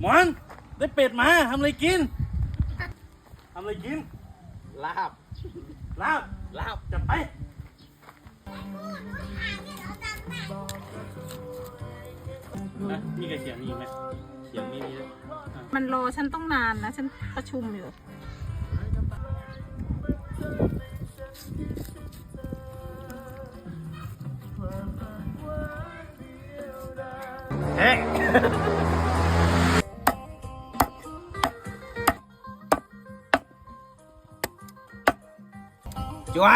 หมอน ได้เป็ดมาทำอะไรกินทำอะไรกิน ลาบ ลาบ ลาบจับไป นะมีกระเขียงมีอีกไหมเขียงไม่มีแล้วอะมันรอฉันต้องนานนะ ฉันประชุมอยู่ จว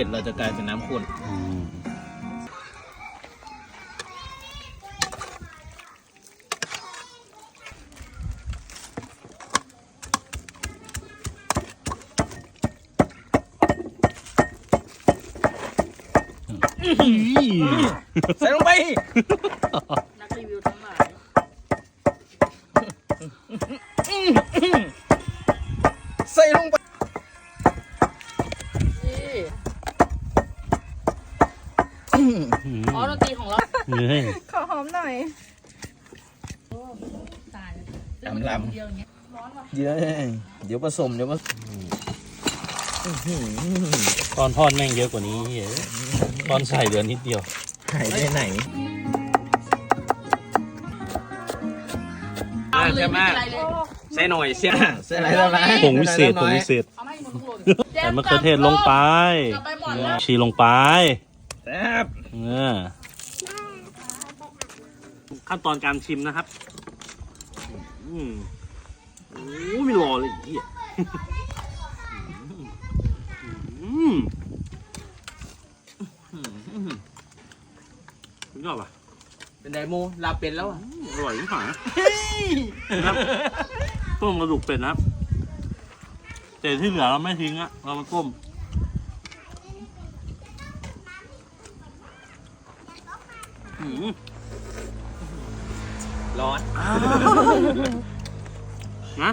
เป็ดเราจะกลายเป็นน้ำข้นใส่ลงไปนักรีวิวทั้งหลาย อ๋อดนตรีของเราเฮ้ยขอหอมหน่อยลำลำเดียวอย่างเงี้ยเดี๋ยวเดี๋ยวผสมเดี๋ยวผสมตอนทอดแม่งเยอะกว่านี้เฮ้ยตอนใส่เหลือนิดเดียวหายไปไหนเอาเลยไม่เป็นไรเลยใส่หน่อยเสียใส่อะไรแล้วนะผงวิเศษผงวิเศษเอาให้หมดทุกคนใส่มะเขือเทศลงไปจับไปหมดแล้วชีลงไป แซ่บเออขั้นตอนการชิมนะครับ อืมโอ้ไม่รอเลยไอ้เหี้ยอืมสุดยอดป่ะเป็นไดโมลาเป็นแล้วอะอร่อยที่หายนะครับต้มกระดูกเป็ดนะครับแต่ที่เหลือเราไม่ทิ้งอะเรามาต้ม ร้อนนะ